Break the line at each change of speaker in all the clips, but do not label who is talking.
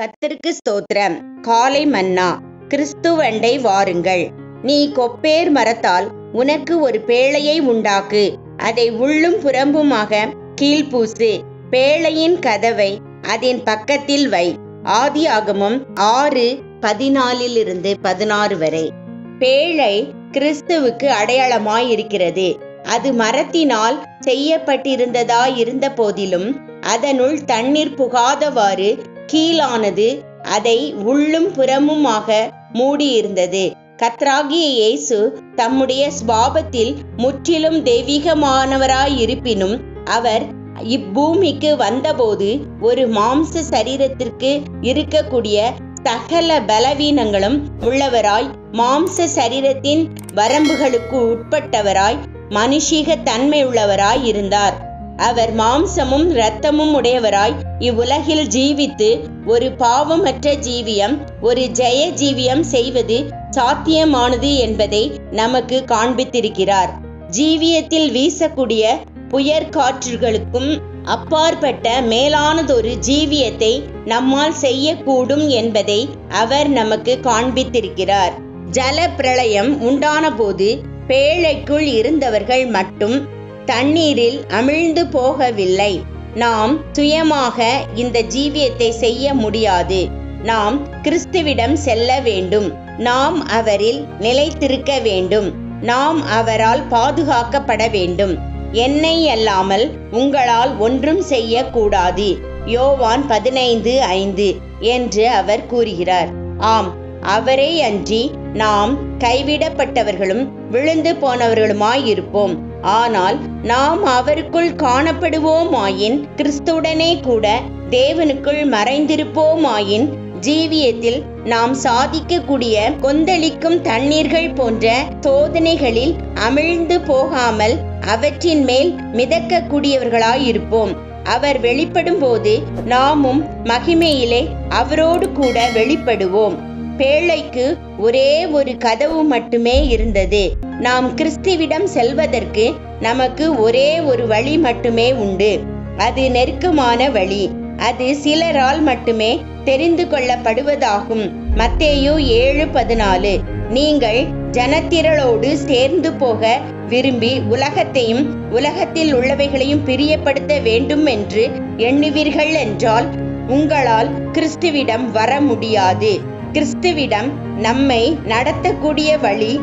கத்திற்கு ஸ்தோத்திரம். காலை மன்னா கிறிஸ்துவண்டை வாருங்கள். நீ கொப்பேர் மரத்தால் உனக்கு ஒரு பேழையை உண்டாக்கு. அதை உள்ளும் புறம்புமாக கீழ்பூசு. பேழையின் கதவை அதன் பக்கத்தில் வை. ஆதியாகமம் ஆறு பதினாலிலிருந்து பதினாறு வரை. பேழை கிறிஸ்துவுக்கு அடையாளமாய் இருக்கிறது அது மரத்தினால் செய்யப்பட்டிருந்ததாயிருந்த போதிலும் அதனுள் தண்ணீர் புகாதவாறு கீழானது அதை உள்ளும் புறமுமாக மூடியிருந்தது. கத்ராகிய இயேசு தம்முடைய ஸ்வாபத்தில் முற்றிலும் தெய்வீகமானவராயிருப்பினும் அவர் இப்பூமிக்கு வந்தபோது ஒரு மாம்ச சரீரத்திற்கு இருக்கக்கூடிய சகல பலவீனங்களும் உள்ளவராய் மாம்ச சரீரத்தின் வரம்புகளுக்கு உட்பட்டவராய் மனுஷீக தன்மை உள்ளவராய் இருந்தார் அவர் மாம்சமும் இரத்தமும் உடையவராய் இவ்வுலகில் ஜீவித்து ஒரு பாவமற்ற ஜீவியம் ஒரு ஜெய ஜீவியம் செய்வது சாத்தியமானது என்பதை நமக்கு காண்பித்திருக்கிறார். ஜீவியத்தில் வீசக்கூடிய புயற்காற்றுகளுக்கும் அப்பாற்பட்ட மேலானதொரு ஜீவியத்தை நம்மால் செய்யக்கூடும் என்பதை அவர் நமக்கு காண்பித்திருக்கிறார். ஜல பிரளயம் உண்டான போது பேழைக்குள் இருந்தவர்கள் மட்டும் தண்ணீரில் அமிழ்ந்து போகவில்லை. நாம் சுயமாக இந்த ஜீவியத்தை செய்ய முடியாது. நாம் கிறிஸ்துவிடம் செல்ல வேண்டும். நாம் அவரில் நிலைத்திருக்க வேண்டும். நாம் அவரால் பாதுகாக்கப்பட வேண்டும். என்னை அல்லாமல் உங்களால் ஒன்றும் செய்யக்கூடாது. யோவான் பதினைந்து ஐந்து என்று அவர் கூறுகிறார். ஆம் அவரே அன்றி நாம் கைவிடப்பட்டவர்களும் விழுந்து போனவர்களுமாயிருப்போம். ஆனால் நாம் அவருக்குள் காணப்படுவோமாயின் கிறிஸ்துடனே கூட தேவனுக்குள் மறைந்திருப்போமாயின் ஜீவியத்தில் நாம் சாதிக்கக்கூடிய கொந்தளிக்கும் தண்ணீர்கள் போன்ற சோதனைகளில் அமிழ்ந்து போகாமல் அவற்றின் மேல் மிதக்கக்கூடியவர்களாயிருப்போம். அவர் வெளிப்படும் போது நாமும் மகிமையிலே அவரோடு கூட வெளிப்படுவோம். பேழைக்கு ஒரே ஒரு கதவு மட்டுமே இருந்தது. நாம் கிறிஸ்துவிடம் செல்வதற்கு நமக்கு ஒரே ஒரு வழி மட்டுமே உண்டு. அது நெருக்கமான வழி. அது சிலரால் மட்டுமே தெரிந்து கொள்ளப்படுவதாகும். மத்தேயு ஏழு பதினாலு. நீங்கள் ஜனத்திரளோடு சேர்ந்து போக விரும்பி உலகத்தையும் உலகத்தில் உள்ளவைகளையும் பிரியப்படுத்த வேண்டும் என்று எண்ணுவீர்கள் என்றால் உங்களால் கிறிஸ்துவிடம் வர முடியாது. கிறிஸ்துவிடம் நம்மை நடத்தக்கூடிய வழி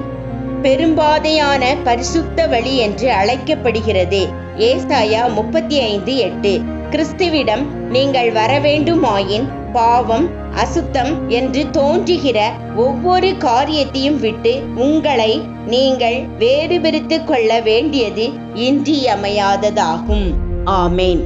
பெரும்பாதையான பரிசுத்த வழி என்று அழைக்கப்படுகிறது. ஏசாயா முப்பத்தி ஐந்து எட்டு. கிறிஸ்துவிடம் நீங்கள் வரவேண்டுமாயின் பாவம் அசுத்தம் என்று தோன்றுகிற ஒவ்வொரு காரியத்தையும் விட்டு உங்களை நீங்கள் வேறுபிரித்து கொள்ள வேண்டியது இன்றியமையாததாகும். ஆமேன்.